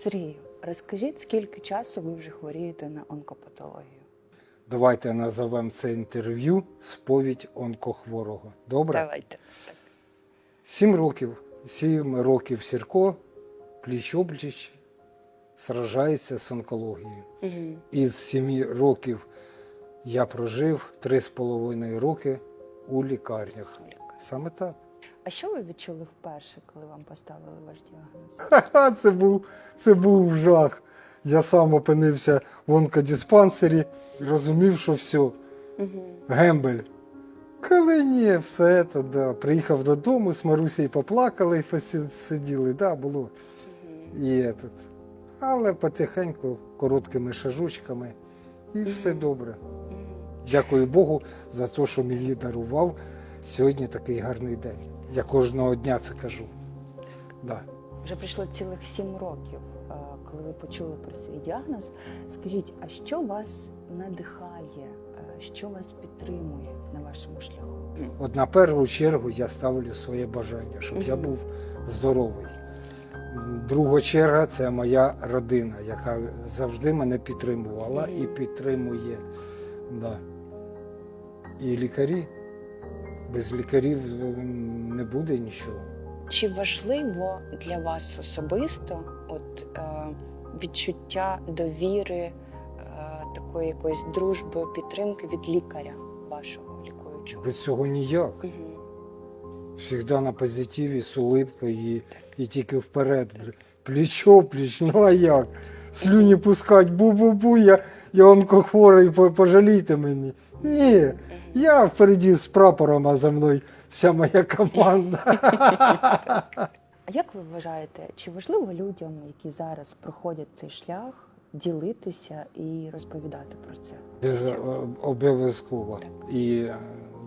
Сергію, розкажіть, скільки часу ви вже хворієте на онкопатологію? Давайте назовемо це інтерв'ю сповідь онкохворого. Добре? Давайте. Сім років. Сім років Сірко пліч опліч сражається з онкологією. Угу. Із сімі років я прожив три з половиною роки у лікарнях. Саме так. А що ви відчули вперше, коли вам поставили ваш діагноз? Це був, це був жах. Я сам опинився в онкодиспансері, розумів, що все, Угу. гембель. Коли ні, все це, да. Приїхав додому, з Марусею поплакали, і посиділи, да, було. І этот. Але потихеньку, короткими шажочками, і все добре. Дякую Богу за те, що мені дарував сьогодні такий гарний день. Я кожного дня це кажу. Да. Вже пройшло цілих сім років, е, коли ви почули про свій діагноз. Скажіть, а що вас надихає, е, що вас підтримує на вашому шляху? От на першу чергу я ставлю своє бажання, щоб я був здоровий. Друга черга це моя родина, яка завжди мене підтримувала і підтримує. Да. І лікарі. Без лікарів не буде нічого. Чи важливо для вас особисто от, е, відчуття довіри, е, такої якоїсь дружби, підтримки від лікаря вашого лікуючого? Без цього ніяк. Угу. На позитиві, з улипкою і, і тільки вперед. Плічо, пліч, ну а як? Слюні пускать, бу-бу-бу, я, я онкохворий, пожалійте мені. Ні, я впереді з прапором, а за мною вся моя команда. А як ви вважаєте, чи важливо людям, які зараз проходять цей шлях, ділитися і розповідати про це? Без- е, Обов'язково. І е,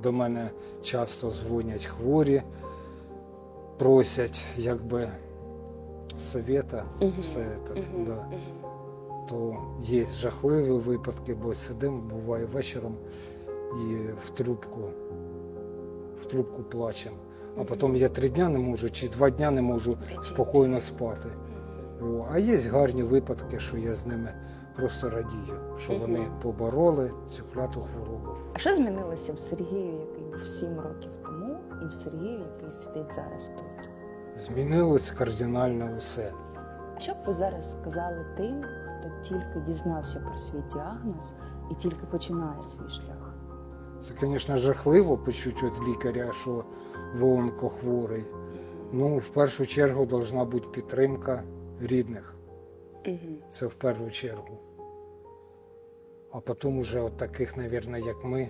до мене часто дзвонять хворі, просять якби совета, Мгм. все це. Мгм, Да. мгм. то є жахливі випадки, бо сидимо, буває вечором і в трубку, в трубку плачемо. А потім я три дня не можу чи два дня не можу спокійно спати. О, А є гарні випадки, що я з ними просто радію, що вони побороли цю кляту хворобу. А що змінилося в Сергію, який був сім років тому, і в Сергію, який сидить зараз тут? Змінилось кардинально усе. Що б ви зараз сказали тим, хто тільки дізнався про свій діагноз і тільки починає свій шлях? Це, звісно, жахливо почути від лікаря, що ви онкохворий. Ну, в першу чергу, повинна бути підтримка рідних. Угу. Це в першу чергу. А потім уже от таких, мабуть, як ми.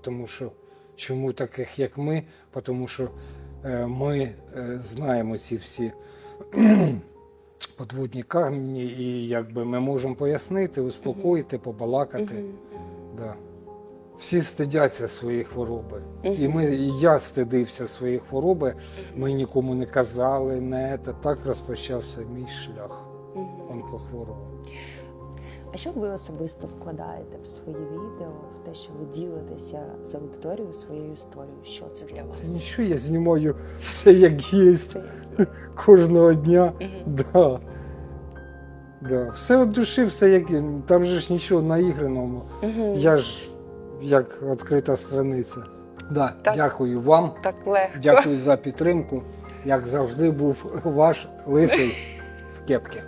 Тому що чому таких, як ми? Тому що ми е, знаємо ці всі подводні камні, і якби ми можемо пояснити, успокоїти, побалакати. Да. Всі стидяться своєї хвороби. І, ми, і я стидився своєї хвороби. Ми нікому не казали, не те. Так розпочався мій шлях онкохворого. А що ви особисто вкладаєте в свої відео, в те, що ви ділитеся з аудиторією своєю історією? Що це для вас? нічого, я знімаю все як є кожного дня. Да. Да. Все від душі, все як є. Там же ж нічого наіграного. Мгм. Я ж як відкрита страниця. Да, Так. Дякую вам. так легко. Дякую за підтримку. Як завжди, був ваш лисий в кепці.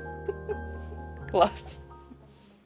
Клас.